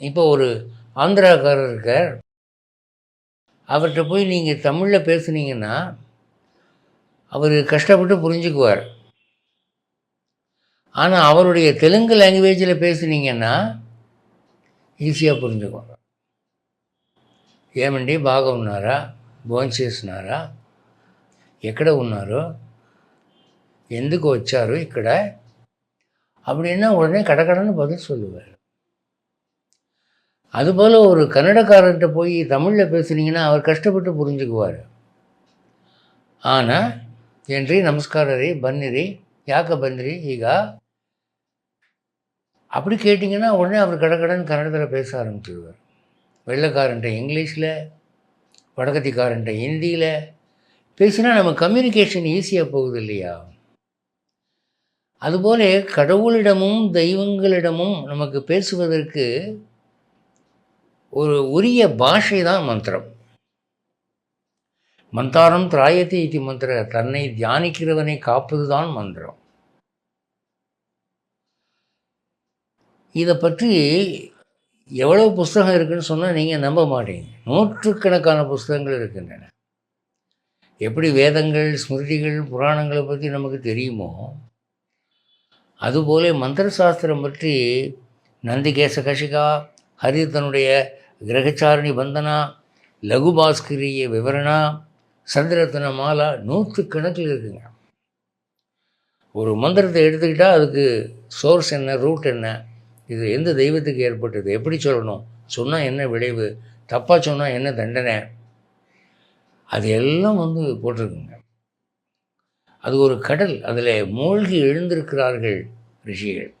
இப்போ ஒரு ஆந்திராக்காரர் இருக்கார் அவர்கிட்ட போய் நீங்கள் தமிழில் பேசுனீங்கன்னா அவர் கஷ்டப்பட்டு புரிஞ்சுக்குவார் ஆனால் அவருடைய தெலுங்கு லாங்குவேஜில் பேசுனீங்கன்னா ఈజీగా పుంజుకోండి ఏమండి బాగా ఉన్నారా భోంచేసినారా ఎక్కడ ఉన్నారు ఎందుకు వచ్చారు ఇక్కడ அப்படின்னா உடனே கடகடன்னு பதில் சொல்லுவார் அதுபோல் ஒரு கன்னடக்காரர்கிட்ட போய் தமிழில் பேசுனீங்கன்னா அவர் கஷ்டப்பட்டு புரிஞ்சுக்குவார். ஆனால் என்றி நமஸ்காரரி பன்னிரி யாக்க பன்னிரி ஈகா. அப்படி கேட்டிங்கன்னா உடனே அவர் கடக்கடன் கன்னடத்தில் பேச ஆரம்பிச்சிடுவார் வெள்ளக்காரன்ட்ட இங்கிலீஷில் வடக்கத்திக்காரன்ட்ட ஹிந்தியில். பேசினா நம்ம கம்யூனிகேஷன் ஈஸியாக போகுது இல்லையா அதுபோல் கடவுளிடமும் தெய்வங்களிடமும் நமக்கு பேசுவதற்கு ஒரு உரிய பாஷை தான் மந்திரம். மந்தாரம் திராயத்தி இது மந்திர தன்னை தியானிக்கிறவனை காப்பது தான் மந்திரம். இதை பற்றி எவ்வளோ புஸ்தகம் இருக்குன்னு சொன்னால் நீங்கள் நம்ப மாட்டீங்க. நூற்றுக்கணக்கான புஸ்தகங்கள் இருக்கின்றன. எப்படி வேதங்கள் ஸ்மிருதிகள் புராணங்களை பற்றி நமக்கு தெரியுமோ அதுபோல மந்திர சாஸ்திரம் பற்றி நந்திகேச கஷிகா ஹரி தன்னுடைய கிரகச்சாரணி வந்தனா லகுபாஸ்கரிய விவரணா சந்திரத்தன மாலா நூற்று கணக்கில் இருக்குங்க. ஒரு மந்திரத்தை எடுத்துக்கிட்டால் அதுக்கு சோர்ஸ் என்ன ரூட் என்ன இது எந்த தெய்வத்துக்கு ஏற்பட்டது எப்படி சொல்லணும் சொன்னால் என்ன விளைவு தப்பாக சொன்னால் என்ன தண்டனை அது எல்லாம் வந்து போட்டிருக்குங்க. அது ஒரு கடல் அதில் மூழ்கி எழுந்திருக்கிறார்கள் ரிஷிகள்.